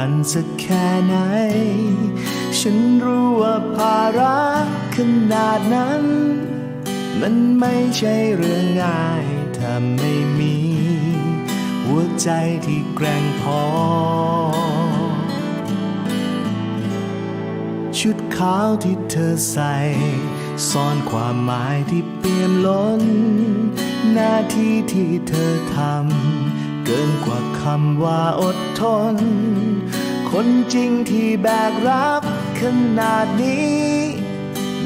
กันสักแค่ไหน ฉันรู้ว่าภาระขนาดนั้น มันไม่ใช่เรื่องง่ายถ้าไม่มี หัวใจที่แกร่งพอ ชุดขาวที่เธอใส่ซ่อนความหมายที่เปี่ยมล้น หน้าที่ที่เธอทำเกินกว่าคำว่าอดทน คนจริงที่แบกรับขนาดนี้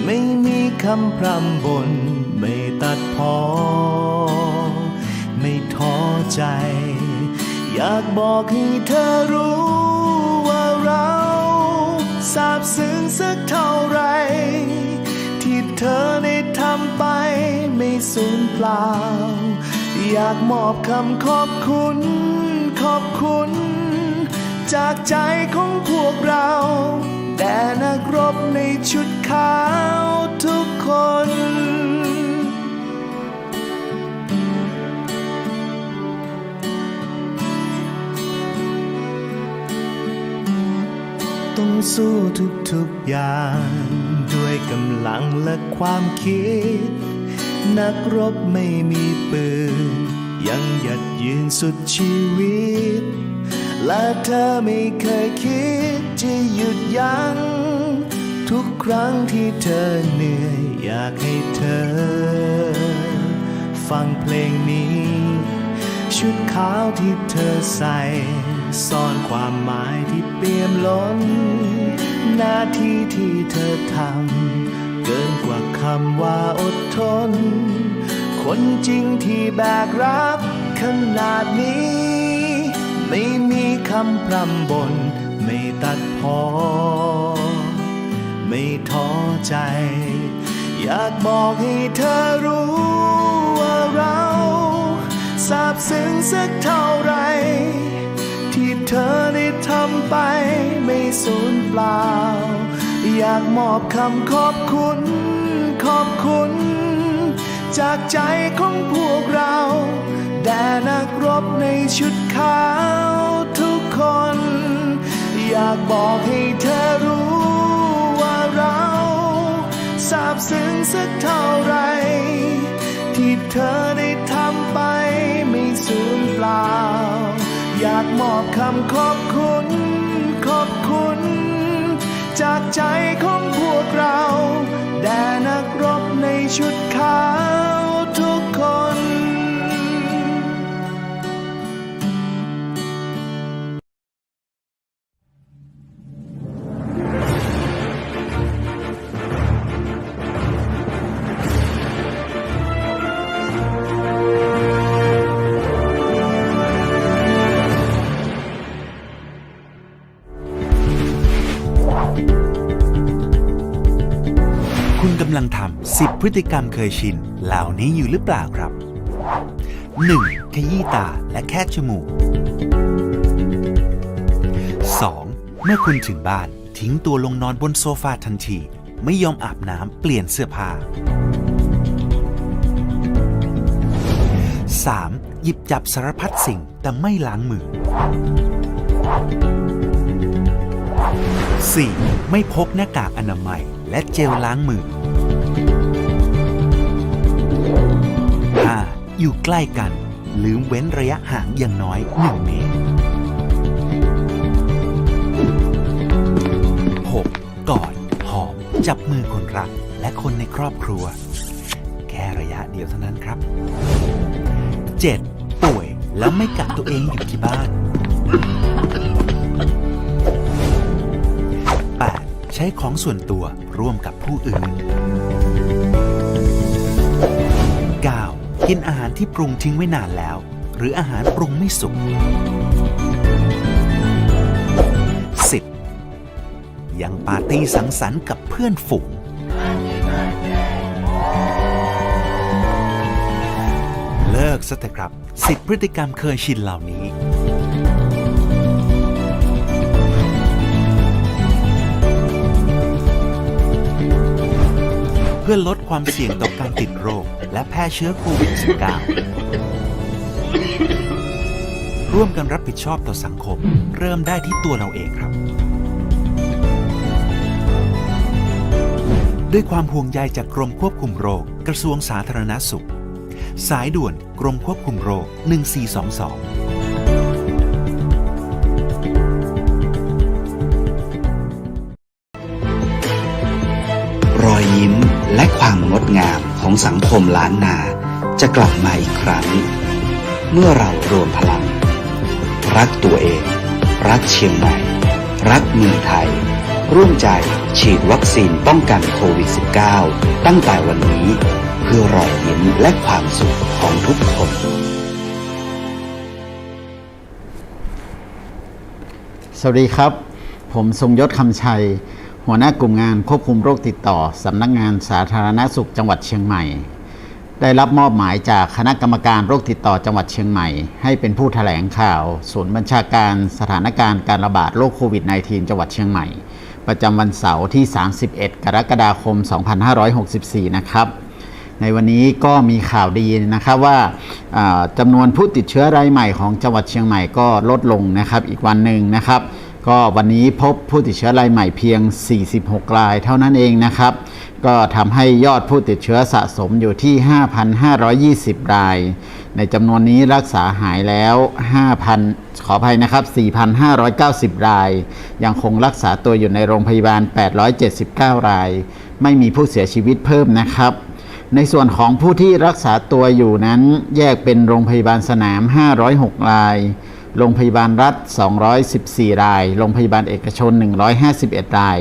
ไม่มีคำพร่ำบน ไม่ตัดพอ ไม่ท้อใจ อยากบอกให้เธอรู้ว่าเราซาบซึ้งสักเท่าไร ที่เธอได้ทำไปไม่สูญเปล่า อยากมอบคำขอบคุณ ขอบคุณ จากใจของพวกเราแด่นักรบในชุดขาวทุกคน ต้องสู้ทุกๆอย่าง ด้วยกำลังและความคิด นักรบไม่มีปืน ยังหยัดยืนสุดชีวิต และเธอไม่เคยคิดจะหยุดยัง้งทุกครั้งที่เธอเหนื่อยอยากให้เธอ ฟังเพลงนี้ ชุดขาวที่เธอใส่ซ่อนความหมายที่เปี่ยมล้น หน้าที่ที่เธอทำเกินกว่าคำว่าอดทน คนจริงที่แบกรับขนาดนี้ ไม่มีคำพร่ำบน ไม่ตัดพอ ไม่ท้อใจ อยากบอกให้เธอรู้ว่าเราซาบซึ้งสักเท่าไร ที่เธอได้ทำไปไม่สูญเปล่า อยากมอบคำขอบคุณ ขอบคุณ จากใจของพวกเรา แด่นักรบในชุด ขาวทุกคน อยากบอกให้เธอรู้ว่าเราซาบซึ้งสักเท่าไร ที่เธอได้ทำไปไม่สูญเปล่า อยากมอบคำขอบคุณ ขอบคุณ จากใจของพวกเรา แด่นักรบในชุดขาว พฤติกรรมเคยชินเหล่านี้อยู่หรือเปล่าครับ 1. ขยี้ตาและแค่จมูก 2. เมื่อคุณถึงบ้านทิ้งตัวลงนอนบนโซฟาทันที ไม่ยอมอาบน้ำเปลี่ยนเสื้อผ้า 3. หยิบจับสารพัดสิ่งแต่ไม่ล้างมือ 4. ไม่พกหน้ากากอนามัยและเจลล้างมือ อยู่ใกล้กัน ลืมเว้นระยะห่างอย่างน้อย 1 เมตร 6. กอด หอม จับมือคนรัก และคนในครอบครัว แค่ระยะเดียวเท่านั้นครับ 7. ป่วยแล้วไม่กักตัวเองอยู่ที่บ้าน 8. ใช้ของส่วนตัวร่วมกับผู้อื่น กินอาหารที่ปรุงทิ้งไว้นานแล้ว หรืออาหารปรุงไม่สุก 10. ยังปาร์ตี้สังสรรค์กับเพื่อนฝูง เลิกซะเถอะครับ สิทธิพฤติกรรมเคยชินเหล่านี้ เพื่อลดความเสี่ยงต่อการติดโรค และแพร่เชื้อโควิด -19 ร่วมร่วมกันรับผิดชอบต่อสังคม เริ่มได้ที่ตัวเราเองครับ ด้วยความห่วงใยจากกรมควบคุมโรค กระทรวงสาธารณสุข สายด่วนกรมควบคุมโรค 1422 และความงดงามของสังคมล้านนาจะกลับมาอีกครั้ง เมื่อเรารวมพลัง รักตัวเอง รักเชียงใหม่ รักเมืองไทย ร่วมใจฉีดวัคซีนป้องกันโควิด -19 ตั้งแต่วันนี้ เพื่อรอยยิ้มและความสุขของทุกคนสวัสดีครับ ผมทรงยศคำชัย หัวหน้ากลุ่มงานควบคุมโรคติดต่อ สำนักงานสาธารณสุขจังหวัดเชียงใหม่ ได้รับมอบหมายจากคณะกรรมการโรคติดต่อจังหวัดเชียงใหม่ ให้เป็นผู้แถลงข่าว ศูนย์บัญชาการสถานการณ์การระบาดโรคโควิด -19 จังหวัดเชียงใหม่ ประจำวันเสาร์ที่ 31 กรกฎาคม 2564 นะครับในวันนี้ก็มีข่าวดีนะครับว่าอ่าจำนวนผู้ติดเชื้อรายใหม่ของจังหวัดเชียงใหม่ก็ลดลงนะครับอีกวันหนึ่งนะครับ ก็วันนี้พบผู้ติดเชื้อรายใหม่เพียง 46 รายเท่านั้นเองนะครับ ก็ทำให้ยอดผู้ติดเชื้อสะสมอยู่ที่ 5,520 ราย ในจำนวนนี้รักษาหายแล้ว 5,000 ขออภัยนะครับ 4,590 ราย ยังคงรักษาตัวอยู่ในโรงพยาบาล 879 ราย ไม่มีผู้เสียชีวิตเพิ่มนะครับในส่วนของผู้ที่รักษาตัวอยู่นั้นแยกเป็นโรงพยาบาลสนาม 506 ราย โรงพยาบาลรัฐ 214 ราย โรงพยาบาลเอกชน 151 ราย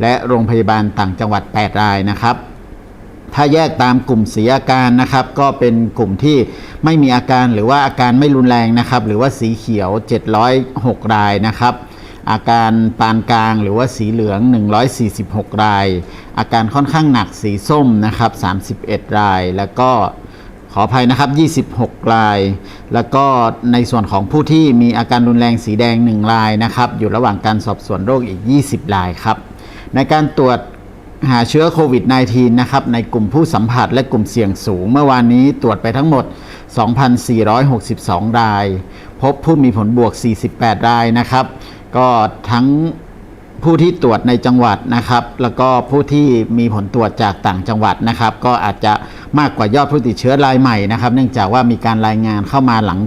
และโรงพยาบาลต่างจังหวัด 8 รายนะครับ ถ้าแยกตามกลุ่มสีอาการนะครับ ก็เป็นกลุ่มที่ไม่มีอาการหรือว่าอาการไม่รุนแรงนะครับ หรือว่าสีเขียว 706 รายนะครับอาการปานกลางหรือว่าสีเหลือง 146 ราย อาการค่อนข้างหนักสีส้มนะครับ 31 ราย แล้วก็ ขออภัยนะครับ 26 ราย แล้วก็ในส่วนของผู้ที่มีอาการรุนแรงสีแดง 1 รายนะครับ อยู่ระหว่างการสอบสวนโรคอีก 20 รายครับ ในการตรวจหาเชื้อโควิด -19 นะครับ ในกลุ่มผู้สัมผัสและกลุ่มเสี่ยงสูง เมื่อวานนี้ตรวจไปทั้งหมด 2,462 ราย พบผู้มีผลบวก 48 รายนะครับ ก็ทั้ง ผู้ที่ตรวจในจังหวัดนะครับ แล้วก็ผู้ที่มีผลตรวจจากต่างจังหวัดนะครับ ก็อาจจะมากกว่ายอดผู้ติดเชื้อรายใหม่นะครับ เนื่องจากว่ามีการรายงานเข้ามาหลัง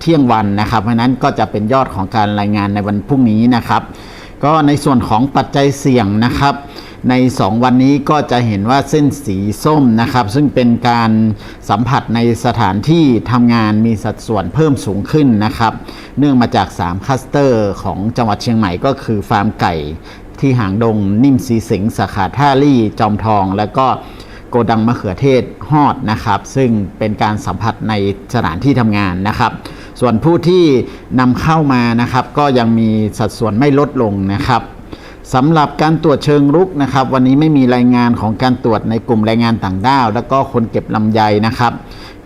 เที่ยงวันนะครับ เพราะฉะนั้นก็จะเป็นยอดของการรายงานในวันพรุ่งนี้นะครับ ก็ในส่วนของปัจจัยเสี่ยงนะครับ ใน 2 วันนี้ก็จะเห็นว่าเส้นสีส้มนะครับ ซึ่งเป็นการสัมผัสในสถานที่ทำงานมีสัดส่วนเพิ่มสูงขึ้นนะครับ เนื่องมาจาก 3คลัสเตอร์ของจังหวัดเชียงใหม่ก็คือฟาร์มไก่ที่หางดงนิ่มสีสิงสาขาท่าลี่จอมทอง แล้วก็โกดังมะเขือเทศฮอดนะครับ ซึ่งเป็นการสัมผัสในสถานที่ทำงานนะครับ ส่วนผู้ที่นำเข้ามานะครับ ก็ยังมีสัดส่วนไม่ลดลงนะครับ สำหรับการตรวจเชิงรุกนะครับ วันนี้ไม่มีรายงานของการตรวจในกลุ่มแรงงานต่างด้าว แล้วก็คนเก็บลำไยนะครับ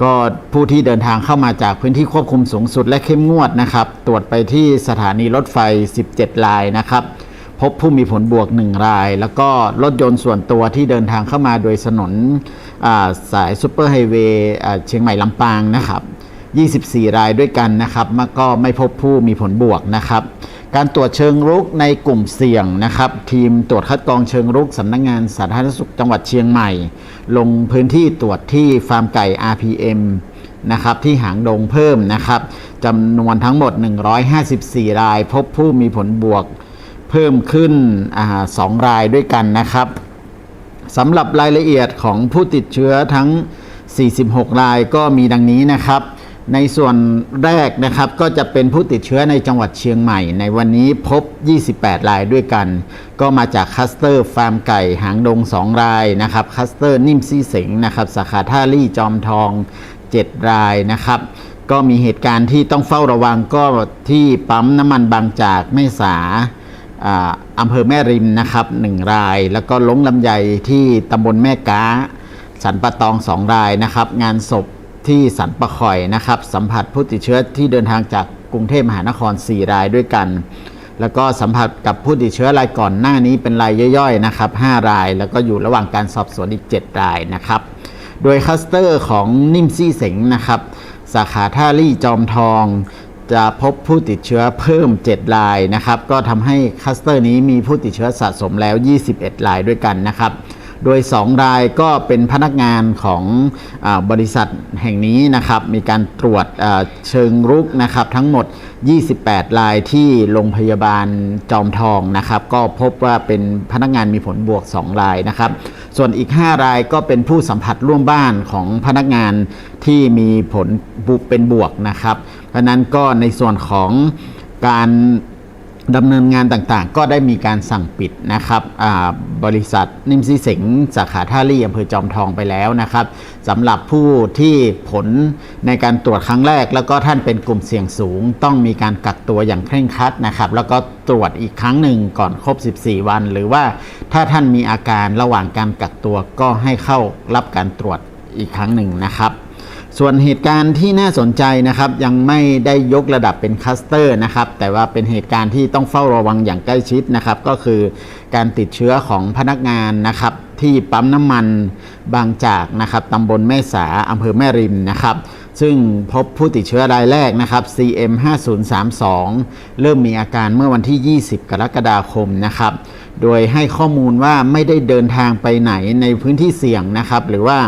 ก็ผู้ที่เดินทางเข้ามาจากพื้นที่ควบคุมสูงสุดและเข้มงวดนะครับ ตรวจไปที่สถานีรถไฟ 17 รายนะครับ พบผู้มีผลบวก 1 ราย แล้วก็รถยนต์ส่วนตัวที่เดินทางเข้ามาโดยถนนาสายซูเปอร์ไฮเวย์เชียงใหม่ลำปางนะครับ 24 รายด้วยกันนะครับมันก็ไม่พบผู้มีผลบวกนะครับ การตรวจเชิงรุกในกลุ่มเสี่ยงนะครับ ทีมตรวจคัดกรองเชิงรุกสำนักงงานสาธารณสุขจังหวัดเชียงใหม่ ลงพื้นที่ตรวจที่ฟาร์มไก่ RPM นะครับที่หางดงเพิ่มนะครับจำนวนทั้งหมด 154 ราย พบผู้มีผลบวกเพิ่มขึ้นอ่าสองรายด้วยกันนะครับสำหรับรายละเอียดของผู้ติดเชื้อทั้ง 46 รายก็มีดังนี้นะครับ ในส่วนแรกนะครับก็จะเป็นผู้ติดเชื้อในจังหวัดเชียงใหม่ ในวันนี้พบ 28 รายด้วยกัน ก็มาจากคัสเตอร์ฟาร์มไก่หางดง 2 รายนะครับคัสเตอร์นิ่มซี่เสงนะครับสาขาท่าลี่จอมทอง 7 รายนะครับ ก็มีเหตุการณ์ที่ต้องเฝ้าระวังก็ที่ปั๊มน้ำมันบางจากแม่สาอ่าอำเภอแม่ริมนะครับหนึ่งราย แล้วก็ล้งลำไยที่ตำบลแม่กาสันปะตองสองรายนะครับ งานศพ ที่สันปะข่อยนะครับ สัมผัสผู้ติดเชื้อที่เดินทางจากกรุงเทพมหานคร 4 รายด้วยกัน แล้วก็สัมผัสกับผู้ติดเชื้อรายก่อนหน้านี้เป็นรายย่อยๆนะครับ 5 ราย แล้วก็อยู่ระหว่างการสอบสวนอีก 7 รายนะครับ โดยคัสเตอร์ของนิ่มซี่เสงนะครับ สาขาท่าลี่จอมทอง จะพบผู้ติดเชื้อเพิ่ม 7 รายนะครับ ก็ทำให้คัสเตอร์นี้มีผู้ติดเชื้อสะสมแล้ว 21 รายด้วยกันนะครับ โดย 2 รายก็เป็นพนักงานของอบริษัทแห่งนี้นะครับ มีการตรวจเชิงรุกนะครับ ทั้งหมด 28 รายที่โรงพยาบาลจอมทองนะครับ ก็พบว่าเป็นพนักงานมีผลบวก 2 รายนะครับ ส่วนอีก 5 รายก็เป็นผู้สัมผัสร่วมบ้านของพนักงานที่มีผลบุเป็นบวกนะครับ เพราะนั้นก็ในส่วนของการ ดำเนินงานต่างๆ ก็ได้มีการสั่งปิดนะครับบริษัทนิมซีเสงสาขาท่าลี่อำเภอจอมทองไปแล้วนะครับสำหรับผู้ที่ผลในการตรวจครั้งแรก แล้วก็ท่านเป็นกลุ่มเสี่ยงสูง ต้องมีการกักตัวอย่างเคร่งครัดนะครับ แล้วก็ตรวจอีกครั้งหนึ่งก่อนครบ 14 วัน หรือว่าถ้าท่านมีอาการระหว่างการกักตัวก็ให้เข้ารับการตรวจอีกครั้งหนึ่งนะครับ ส่วนเหตุการณ์ที่น่าสนใจนะครับ ยังไม่ได้ยกระดับเป็นคัสเตอร์นะครับ แต่ว่าเป็นเหตุการณ์ที่ต้องเฝ้าระวังอย่างใกล้ชิดนะครับ ก็คือการติดเชื้อของพนักงานนะครับ ที่ปั๊มน้ำมันบางจากนะครับตำบลแม่สาอำเภอแม่ริมนะครับ ซึ่งพบผู้ติดเชื้อรายแรกนะครับ CM 5032เริ่มมีอาการเมื่อวันที่ 20 กรกฎาคมนะครับ โดยให้ข้อมูลว่าไม่ได้เดินทางไปไหนในพื้นที่เสี่ยงนะครับ หรือว่า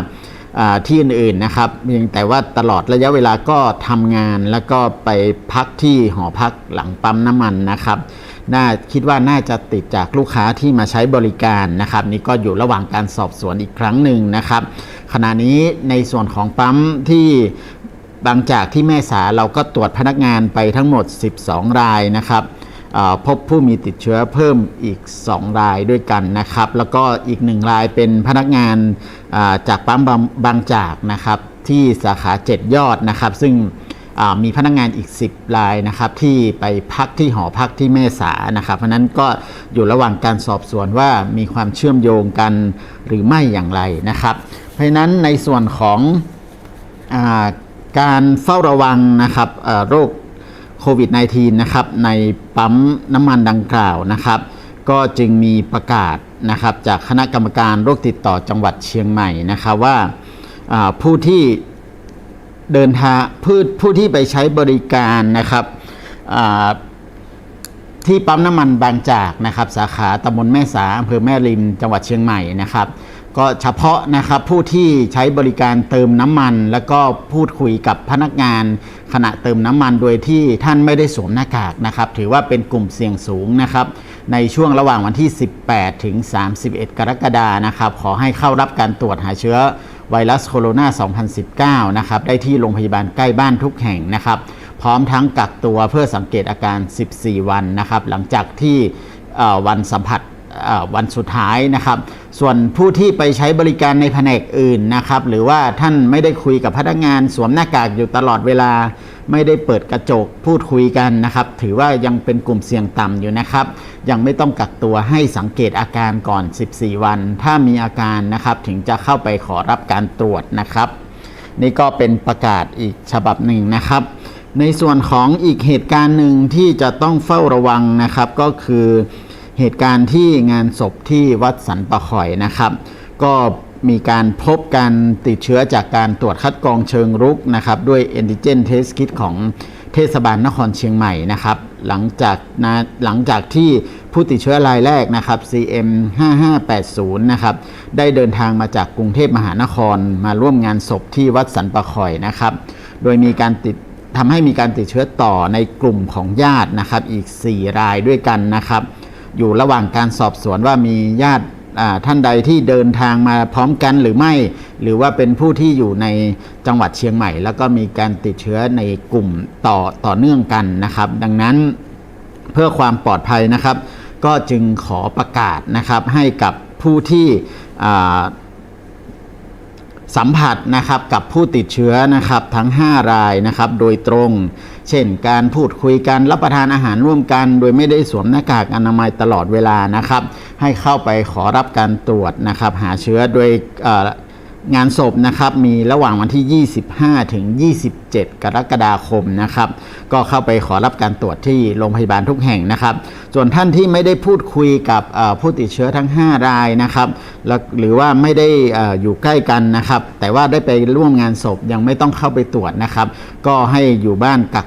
ที่อื่นๆนะครับเพียงแต่ว่าตลอดระยะเวลาก็ทำงานแล้วก็ไปพักที่หอพักหลังปั๊มน้ำมันนะครับ น่าคิดว่าน่าจะติดจากลูกค้าที่มาใช้บริการนะครับ นี่ก็อยู่ระหว่างการสอบสวนอีกครั้งหนึ่งนะครับ ขณะนี้ในส่วนของปั๊มที่บางจากที่แม่สาเราก็ตรวจพนักงานไปทั้งหมด 12 รายนะครับ พบผู้มีติดเชื้อเพิ่มอีก 2 รายด้วยกันนะครับ แล้วก็อีกหนึ่งรายเป็นพนักงานจากปั๊มบางจากนะครับที่สาขา 7 ยอดนะครับ ซึ่งมีพนักงานอีก 10รายนะครับที่ไปพักที่หอพักที่แม่สานะครับ เพราะนั้นก็อยู่ระหว่างการสอบสวนว่ามีความเชื่อมโยงกันหรือไม่อย่างไรนะครับ เพราะนั้นในส่วนของอการเฝ้าระวังนะครับโรค โควิด -19 นะครับในปั๊มน้ำมันดังกล่าวนะครับ ก็จึงมีประกาศนะครับจากคณะกรรมการโรคติดต่อจังหวัดเชียงใหม่นะครับว่าผู้ที่เดินทางผู้ผู้ที่ไปใช้บริการนะครับที่ปั๊มน้ำมันบางจากนะครับ สาขาตำบลแม่สาอำเภอแม่ริมจังหวัดเชียงใหม่นะครับ ก็เฉพาะนะครับผู้ที่ใช้บริการเติมน้ำมัน แล้วก็พูดคุยกับพนักงานขณะเติมน้ำมันโดยที่ท่านไม่ได้สวมหน้ากากนะครับ ถือว่าเป็นกลุ่มเสี่ยงสูงนะครับ ในช่วงระหว่างวันที่ 18 ถึง 31 กรกฎานะครับ ขอให้เข้ารับการตรวจหาเชื้อไวรัสโคโรนา 2019 นะครับ ได้ที่โรงพยาบาลใกล้บ้านทุกแห่งนะครับ พร้อมทั้งกักตัวเพื่อสังเกตอาการ 14 วันนะครับ หลังจากที่วันสัมผัส วันสุดท้ายนะครับ ส่วนผู้ที่ไปใช้บริการในแผนกอื่นนะครับ หรือว่าท่านไม่ได้คุยกับพนักงาน สวมหน้ากากอยู่ตลอดเวลา ไม่ได้เปิดกระจกพูดคุยกันนะครับ ถือว่ายังเป็นกลุ่มเสี่ยงต่ำอยู่นะครับ ยังไม่ต้องกักตัวให้สังเกตอาการก่อน 14 วัน ถ้ามีอาการนะครับถึงจะเข้าไปขอรับการตรวจนะครับ นี่ก็เป็นประกาศอีกฉบับหนึ่งนะครับ ในส่วนของอีกเหตุการณ์หนึ่งที่จะต้องเฝ้าระวังนะครับก็คือ เหตุการณ์ที่งานศพที่วัดสันปะข่อยนะครับ ก็มีการพบการติดเชื้อจากการตรวจคัดกรองเชิงรุกนะครับ ด้วย Antigen Test Kit ของเทศบาลนครเชียงใหม่นะครับ หลังจากนะหลังจากที่ผู้ติดเชื้อรายแรกนะครับ CM 5580นะครับได้เดินทางมาจากกรุงเทพมหานครมาร่วมงานศพที่วัดสันปะข่อยนะครับ โดยมีการติดทำให้มีการติดเชื้อต่อในกลุ่มของญาตินะครับ อีก 4 รายด้วยกันนะครับ อยู่ระหว่างการสอบสวนว่ามีญาติท่านใดที่เดินทางมาพร้อมกันหรือไม่ หรือว่าเป็นผู้ที่อยู่ในจังหวัดเชียงใหม่ แล้วก็มีการติดเชื้อในกลุ่มต่อต่อเนื่องกันนะครับ ดังนั้นเพื่อความปลอดภัยนะครับ ก็จึงขอประกาศนะครับให้กับผู้ที่สัมผัสนะครับกับผู้ติดเชื้อนะครับทั้ง 5 รายนะครับโดยตรง เช่นการพูดคุยกันรับประทานอาหารร่วมกัน โดยไม่ได้สวมหน้ากากอนามัยตลอดเวลานะครับ ให้เข้าไปขอรับการตรวจนะครับ หาเชื้อโดยงานศพนะครับมีระหว่างวันที่ 25 ถึง 27 กรกฎาคมนะครับ ก็เข้าไปขอรับการตรวจที่โรงพยาบาลทุกแห่งนะครับ ส่วนท่านที่ไม่ได้พูดคุยกับผู้ติดเชื้อทั้ง 5 รายนะครับ หรือว่าไม่ได้อออยู่ใกล้กันนะครับ แต่ว่าได้ไปร่วมงานศพยังไม่ต้องเข้าไปตรวจนะครับ ก็ให้อยู่บ้านกัก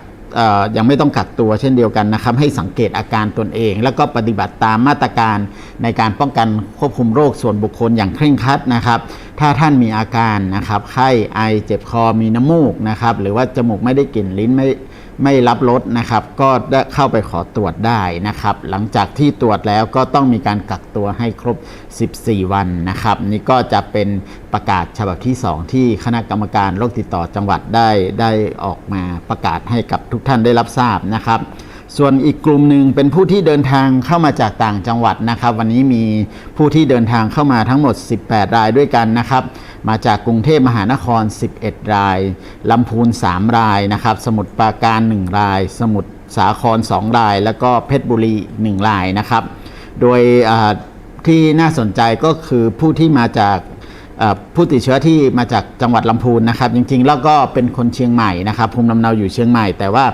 ยังไม่ต้องกักตัวเช่นเดียวกันนะครับ ให้สังเกตอาการตนเอง แล้วก็ปฏิบัติตามมาตรการในการป้องกันควบคุมโรคส่วนบุคคลอย่างเคร่งครัดนะครับ ถ้าท่านมีอาการนะครับไข้ไอเจ็บคอมีน้ำมูกนะครับหรือว่าจมูกไม่ได้กลิ่นลิ้นไม่ ไม่รับรถนะครับ ก็ได้เข้าไปขอตรวจได้นะครับ หลังจากที่ตรวจแล้วก็ต้องมีการกักตัวให้ครบ 14 วันนะครับ นี่ก็จะเป็นประกาศฉบับที่ 2 ที่คณะกรรมการโรคติดต่อจังหวัดได้ได้ออกมาประกาศให้กับทุกท่านได้รับทราบนะครับ ส่วนอีกกลุ่มหนึ่งเป็นผู้ที่เดินทางเข้ามาจากต่างจังหวัดนะครับ วันนี้มีผู้ที่เดินทางเข้ามาทั้งหมด 18 รายด้วยกันนะครับ มาจากกรุงเทพมหานคร 11 รายลำพูน 3 รายนะครับ สมุทรปราการ 1 ราย สมุทรสาคร 2 ราย แล้วก็เพชรบุรี 1 รายนะครับ โดยที่น่าสนใจก็คือผู้ที่มาจากผู้ติดเชื้อที่มาจากจังหวัดลำพูนนะครับ จริงๆ แล้วก็เป็นคนเชียงใหม่นะครับภูมิลำเนาอยู่เชียงใหม่แต่ว่า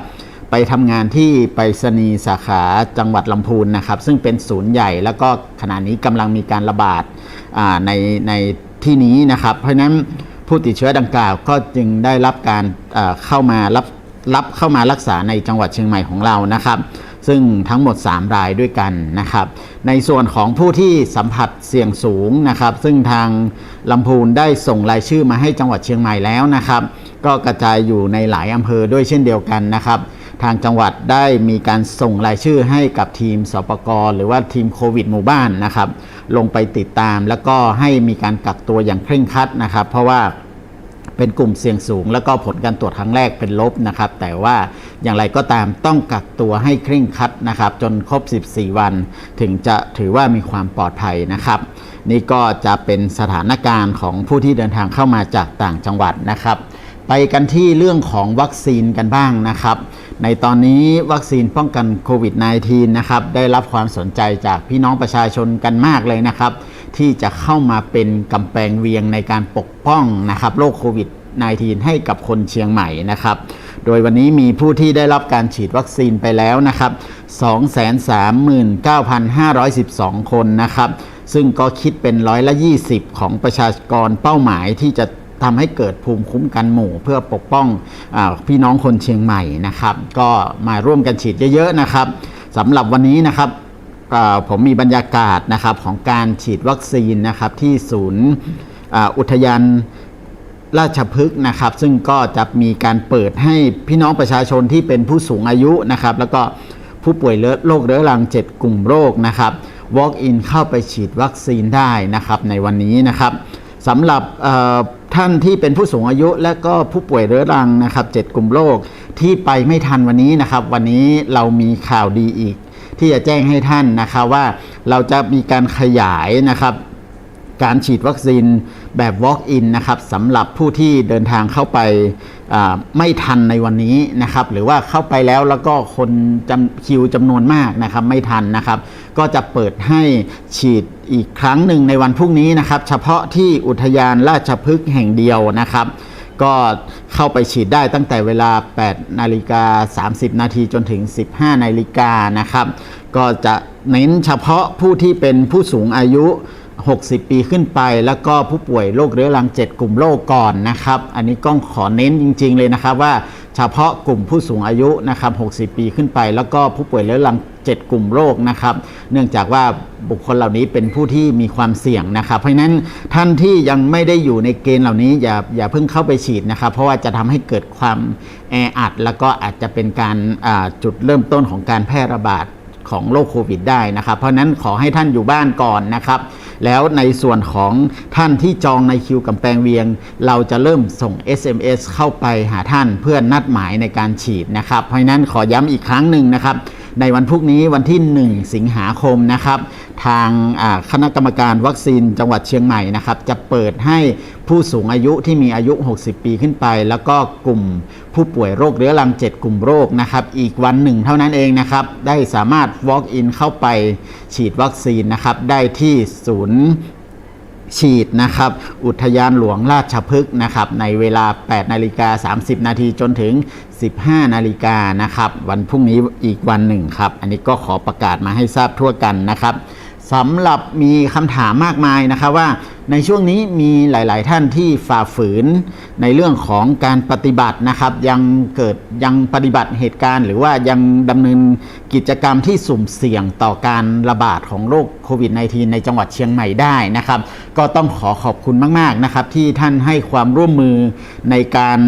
ไปทำงานที่ไปรษณีย์สาขาจังหวัดลำพูนนะครับ ซึ่งเป็นศูนย์ใหญ่แล้วก็ขณะนี้กำลังมีการระบาดในในที่นี้นะครับ เพราะนั้นผู้ติดเชื้อดังกล่าวก็จึงได้รับการเอ่อเข้ามารับรับเข้ามารักษาในจังหวัดเชียงใหม่ของเรานะครับ ซึ่งทั้งหมด 3 รายด้วยกันนะครับ ในส่วนของผู้ที่สัมผัสเสี่ยงสูงนะครับ ซึ่งทางลำพูนได้ส่งรายชื่อมาให้จังหวัดเชียงใหม่แล้วนะครับ ก็กระจายอยู่ในหลายอำเภอด้วยเช่นเดียวกันนะครับ ทางจังหวัดได้มีการส่งรายชื่อให้กับทีมสปกหรือว่าทีมโควิดหมู่บ้านนะครับ ลงไปติดตามแล้วก็ให้มีการกักตัวอย่างเคร่งครัดนะครับ เพราะว่าเป็นกลุ่มเสี่ยงสูง แล้วก็ผลการตรวจครั้งแรกเป็นลบนะครับ แต่ว่าอย่างไรก็ตามต้องกักตัวให้เคร่งครัดนะครับ จนครบ 14 วัน ถึงจะถือว่ามีความปลอดภัยนะครับ นี่ก็จะเป็นสถานการณ์ของผู้ที่เดินทางเข้ามาจากต่างจังหวัดนะครับ ไปกันที่เรื่องของวัคซีนกันบ้างนะครับ ในตอนนี้วัคซีนป้องกันโควิด -19 นะครับได้รับความสนใจจากพี่น้องประชาชนกันมากเลยนะครับ ที่จะเข้ามาเป็นกำแพงเวียงในการปกป้องนะครับโรคโควิด -19 ให้กับคนเชียงใหม่นะครับ โดยวันนี้มีผู้ที่ได้รับการฉีดวัคซีนไปแล้วนะครับ 239,512 คนนะครับ ซึ่งก็คิดเป็นร้อยละ 20 ของประชากรเป้าหมายที่จะ ทำให้เกิดภูมิคุ้มกันหมู่ เพื่อปกป้องอพี่น้องคนเชียงใหม่นะครับ ก็มาร่วมกันฉีดเยอะๆนะครับสำหรับวันนี้นะครับผมมีบรรยากาศนะครับของการฉีดวัคซีนนะครับที่ศูนย์อุทยานราชพฤกษ์นะครับ ซึ่งก็จะมีการเปิดให้พี่น้องประชาชนที่เป็นผู้สูงอายุนะครับ แล้วก็ผู้ป่วยโรคเรื้อรัง 7 กลุ่มโรคนะครับ walk in เข้าไปฉีดวัคซีนได้นะครับในวันนี้นะครับสำหรับ ท่านที่เป็นผู้สูงอายุและก็ผู้ป่วยเรื้อรังนะครับ7กลุ่มโรคที่ไปไม่ทันวันนี้นะครับ วันนี้เรามีข่าวดีอีก ที่จะแจ้งให้ท่านนะครับว่าเราจะมีการขยายนะครับการฉีดวัคซีนแบบ Walk-in นะครับสำหรับผู้ที่เดินทางเข้าไป ไม่ทันในวันนี้นะครับหรือว่าเข้าไปแล้วแล้วก็คนจำคิวจำนวนมากนะครับไม่ทันนะครับ ก็จะเปิดให้ฉีดอีกครั้งหนึ่งในวันพรุ่งนี้นะครับ เฉพาะที่อุทยานราชพฤกษ์แห่งเดียวนะครับ ก็เข้าไปฉีดได้ตั้งแต่เวลา 8 นาฬิกา 30 นาทีจนถึง 15 นาฬิกานะครับ ก็จะเน้นเฉพาะผู้ที่เป็นผู้สูงอายุ 60 ปีขึ้นไป แล้วก็ผู้ป่วยโรคเรื้อรัง 7 กลุ่มโรคก่อนนะครับ อันนี้ก็ขอเน้นจริง ๆ เลยนะครับว่าเฉพาะกลุ่มผู้สูงอายุนะครับ 60 ปีขึ้นไป แล้วก็ผู้ป่วยเรื้อรัง 7 กลุ่มโรคนะครับ เนื่องจากว่าบุคคลเหล่านี้เป็นผู้ที่มีความเสี่ยงนะครับ เพราะฉะนั้นท่านที่ยังไม่ได้อยู่ในเกณฑ์เหล่านี้อย่าอย่าเพิ่งเข้าไปฉีดนะครับ เพราะว่าจะทำให้เกิดความแออัด แล้วก็อาจจะเป็นการจุดเริ่มต้นของการแพร่ระบาด ของโรคโควิดได้นะครับ เพราะนั้นขอให้ท่านอยู่บ้านก่อนนะครับ แล้วในส่วนของท่านที่จองในคิวกำแพงเวียง เราจะเริ่มส่ง SMS เข้าไปหาท่านเพื่อนัดหมายในการฉีดนะครับ เพราะนั้นขอย้ำอีกครั้งหนึ่งนะครับ ในวันพรุ่งนี้วันที่ 1 สิงหาคมนะครับ ทางคณะกรรมการวัคซีนจังหวัดเชียงใหม่นะครับ จะเปิดให้ผู้สูงอายุที่มีอายุ 60 ปีขึ้นไป แล้วก็กลุ่มผู้ป่วยโรคเรื้อรัง 7 กลุ่มโรคนะครับ อีกวันหนึ่งเท่านั้นเองนะครับ ได้สามารถ walk in เข้าไปฉีดวัคซีนนะครับ ได้ที่ศูนย์ ฉีดนะครับ อุทยานหลวงราชพฤกษ์นะครับ ในเวลา 8 นาฬิกา 30 นาทีจนถึง 15 นาฬิกานะครับ วันพรุ่งนี้อีกวันหนึ่งครับ อันนี้ก็ขอประกาศมาให้ทราบทั่วกันนะครับ สำหรับมีคำถามมากมายนะครับว่าในช่วงนี้มีหลาย ๆ ท่านที่ฝ่าฝืนในเรื่องของการปฏิบัตินะครับ ยังเกิดยังปฏิบัติเหตุการณ์ หรือว่ายังดำเนินกิจกรรมที่สุ่มเสี่ยงต่อการระบาดของโรคโควิด -19 ในจังหวัดเชียงใหม่ได้นะครับ ก็ต้องขอขอบคุณมาก ๆ นะครับ ที่ท่านให้ความร่วมมือในการ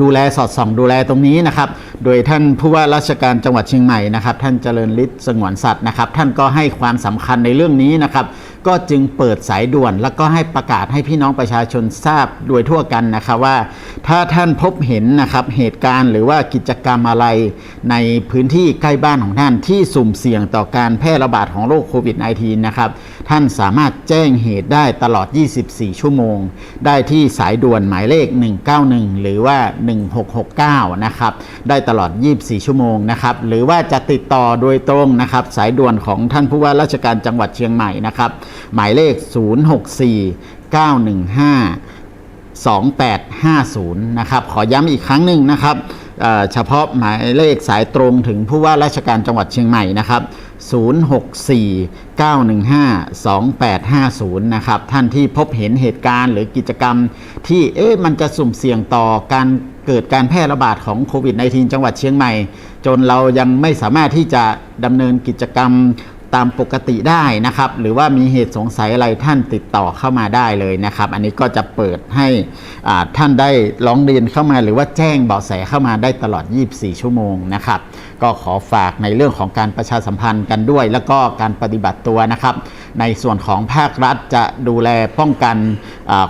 ดูแลสอดส่องดูแลตรงนี้นะครับ โดยท่านผู้ว่าราชการจังหวัดเชียงใหม่นะครับ ท่านเจริญฤทธิ์สงวนสัตว์นะครับ ท่านก็ให้ความสำคัญในเรื่องนี้นะครับ ก็จึงเปิดสายด่วน แล้วก็ให้ประกาศให้พี่น้องประชาชนทราบโดยทั่วกันนะครับว่า ถ้าท่านพบเห็นนะครับเหตุการณ์หรือว่ากิจกรรมอะไรในพื้นที่ใกล้บ้านของท่านที่สุ่มเสี่ยงต่อการแพร่ระบาดของโรคโควิด -19 นะครับท่านสามารถแจ้งเหตุได้ตลอด 24 ชั่วโมง ได้ที่สายด่วนหมายเลข 191 หรือว่า 1669 นะครับได้ตลอด 24 ชั่วโมงนะครับหรือว่าจะติดต่อโดยตรงนะครับสายด่วนของท่านผู้ว่าราชการจังหวัดเชียงใหม่นะครับหมายเลข 064 915 2850 นะครับ ขอย้ำอีกครั้งหนึ่งนะครับเเฉพาะหมายเลขสายตรงถึงผู้ว่าราชการจังหวัดเชียงใหม่นะครับ 064 915 2850 นะครับ ท่านที่พบเห็นเหตุการณ์หรือกิจกรรมที่เอ๊ะมันจะสุ่มเสี่ยงต่อการเกิดการแพร่ระบาดของโควิด -19 จังหวัดเชียงใหม่ จนเรายังไม่สามารถที่จะดำเนินกิจกรรม ตามปกติได้นะครับ หรือว่ามีเหตุสงสัยอะไรท่านติดต่อเข้ามาได้เลยนะครับ อันนี้ก็จะเปิดให้ท่านได้ร้องเรียนเข้ามา หรือว่าแจ้งเบาะแสเข้ามาได้ตลอด 24 ชั่วโมงนะครับ ก็ขอฝากในเรื่องของการประชาสัมพันธ์กันด้วย แล้วก็การปฏิบัติตัวนะครับ ในส่วนของภาครัฐจะดูแลป้องกัน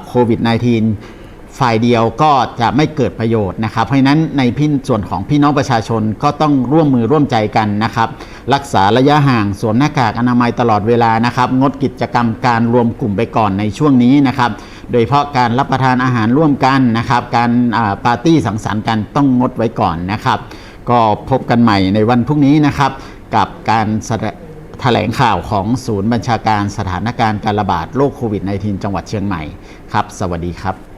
โควิด -19 ฝ่ายเดียวก็จะไม่เกิดประโยชน์นะครับ เพราะฉะนั้นในพินส่วนของพี่น้องประชาชนก็ต้องร่วมมือร่วมใจกันนะครับ รักษาระยะห่างสวมหน้ากากอนามัยตลอดเวลานะครับ งดกิจกรรมการรวมกลุ่มไปก่อนในช่วงนี้นะครับ โดยเฉพาะการรับประทานอาหารร่วมกันนะครับ การปาร์ตี้สังสรรค์กันต้องงดไว้ก่อนนะครับ ก็พบกันใหม่ในวันพรุ่งนี้นะครับ กับการแสดงแถลงข่าวของศูนย์บัญชาการสถานการณ์การระบาดโรคโควิด -19 จังหวัดเชียงใหม่ครับ สวัสดีครับ